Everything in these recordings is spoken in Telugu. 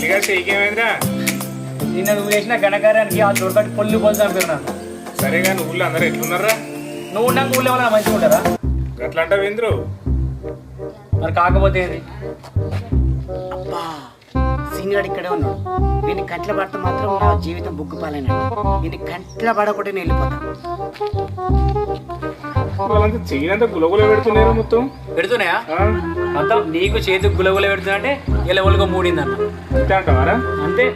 మల్లిగా చెయ్యకేమైందిరా నిన్న నువ్వు చేసిన ఘనకార్యానికి ఆ దొరకటి పొల్లు పొల్లు చంపినాను సరే కానీ ఊళ్ళో అందరూ ఎట్లున్నారా నువ్వు ఉన్నాక ఊళ్ళో ఏమైనా మంచిగా ఉంటారా? గట్లంటా వింద్రు మరి కాకపోతే ఏంది? అబ్బా సీనియర్ ఇక్కడే ఉన్నాడు. వీని కంట్ల పడితే మాత్రం నా జీవితం బుగ్గు పాలైనట్టు. వీని కంట్ల పడకుండా నేను వెళ్ళిపోతాను వాళ్ళంతా చెయ్యినంత గులగుల పెడుతున్నారు మొత్తం. పెడుతున్నాయా? ఆ? మొత్తం నీకు చేతికి గులగుల పెడుతున్నా అంటే ఇలా ఒలుగా మూడిందన్న. అంతే అంటావారా అంతే.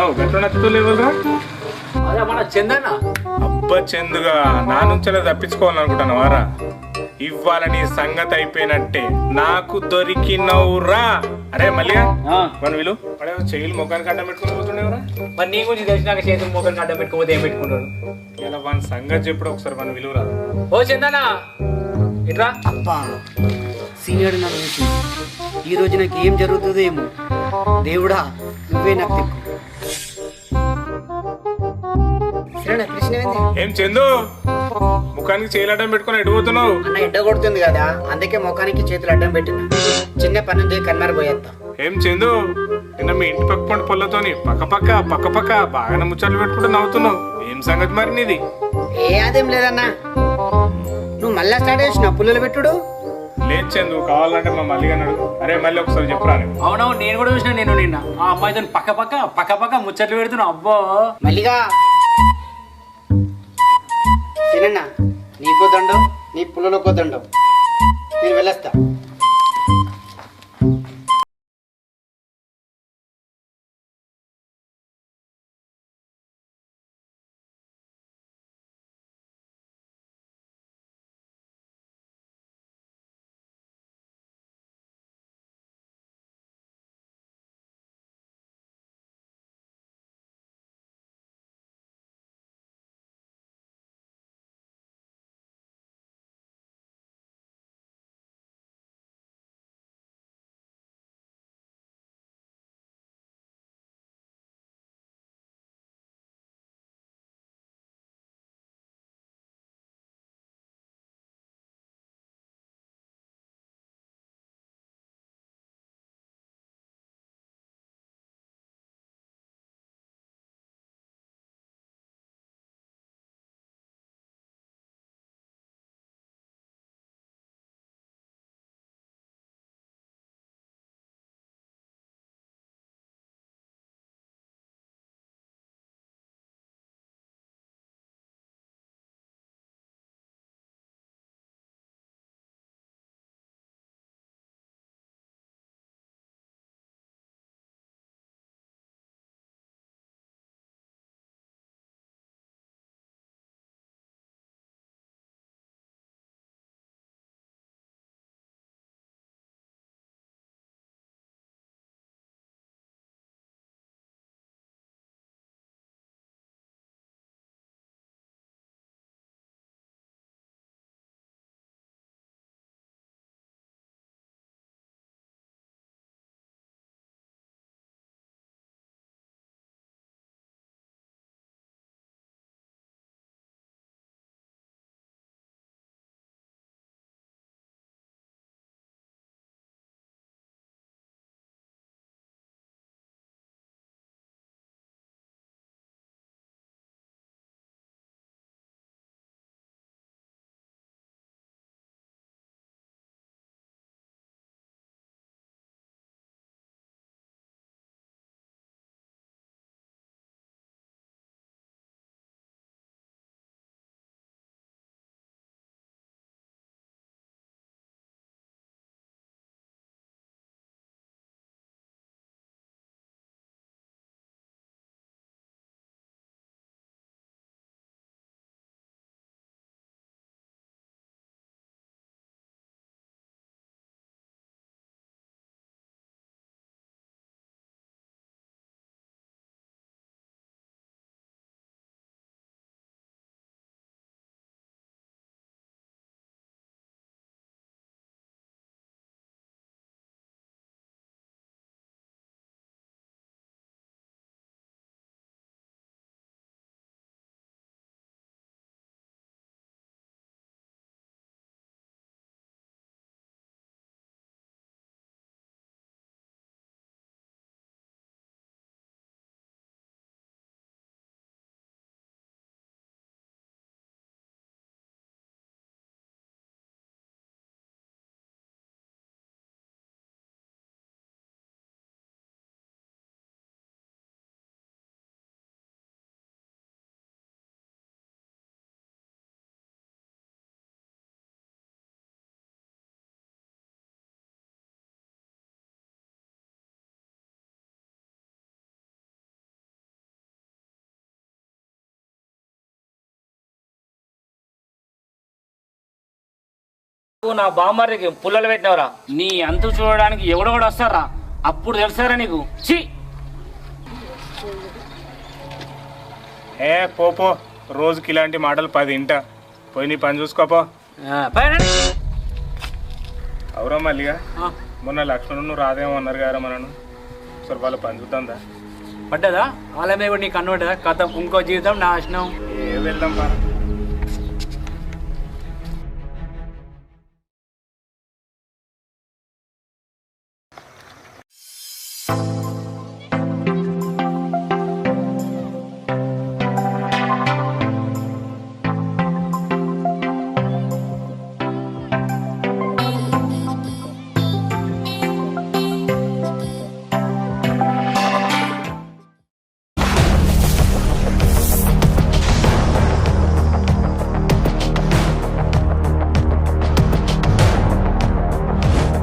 అవు గట్ల అదే మన చందన్న. అబ్బా చెందుగా నా నుంచెలా తప్పించుకోవాలనుకుంటాను వారా ఇవాళ నీ సంగతి అయిపోయినట్టే. నాకు దొరికినవురా. అరే మల్లిగా ఆ, మన విలు అడే చెయ్యిలు మొగ్గానికి అడ్డం పెట్టుకుని పోతుండేవరా. మరి నీ గురించి తెలిసినాక చేతులు మోకని అడ్డం పెట్టుకోపోతే ఏం పెట్టుకుంటాడు? ఇలా మన సంగతి చెప్పుడు ఒకసారి మన విలువ రాదు ఓ చందన్న ఇట్రా. అబ్బా సీనియర్ ఈ రోజు నాకు ఏం జరుగుతుందో ఏమో. దేవుడా నువ్వే నాకు దిక్కు? ఏం చందు? ముఖానికి చేయలు అడ్డం పెట్టుకుని ఎటు పోతున్నావు? అన్న ఎండ కొడుతుంది కదా. అందుకే ముఖానికి చేతులు అడ్డం పెట్టిన. చిన్న పని ఉంది కన్మారి పోయేస్తా ఏం చందు? నిన్న మీ ఇంటి పక్క పండు పొల్లతోని పక్క పక్క పక్క పక్క బాగానే ముచ్చట్లు పెట్టుకుంటూ నవ్వుతున్నావు. ఏం సంగతి మరి నీది? ఏ అదేం లేదన్నా. నువ్వు మళ్ళా స్టార్ట్ చేసిన పుల్లలు పెట్టుడు? లేదు చందు కావాలంటే మా మల్లిగా అడుగు. అరే మళ్ళీ ఒకసారి చెప్పురా అవునవును నేను కూడా చూసిన నేను నిన్న. ఆ అమ్మాయితో పక్క పక్క పక్క పక్క ముచ్చట్లు పెడుతున్నా. అబ్బో. మల్లిగా తినన్నా నీకో దండం నీ పుల్లలకో దండం. నేను వెళ్ళొస్తా. నా బామ్మర్రికి పుల్లలు పెట్టినవరా? నీ అంతు చూడడానికి ఎవడో కూడా వస్తారా? అప్పుడు తెలుసారా నీకు? ఛీ! ఏ పోపో రోజుకి ఇలాంటి మాటలు పది ఇంట. పోయి నీ పని చూసుకోపో అవురా మల్లిగా. ఆ, మొన్న లక్ష్మణుడు నువ్వు రాదేమో అన్నారు కదా మనను. సరే వాళ్ళ పని చూద్దాందా పడ్డదా? వాళ్ళ మీద కూడా నీకు కన్ను పడ్డదా? కథ ఇంకో జీవితం నాశనం. ఏ వెళ్దాం పా.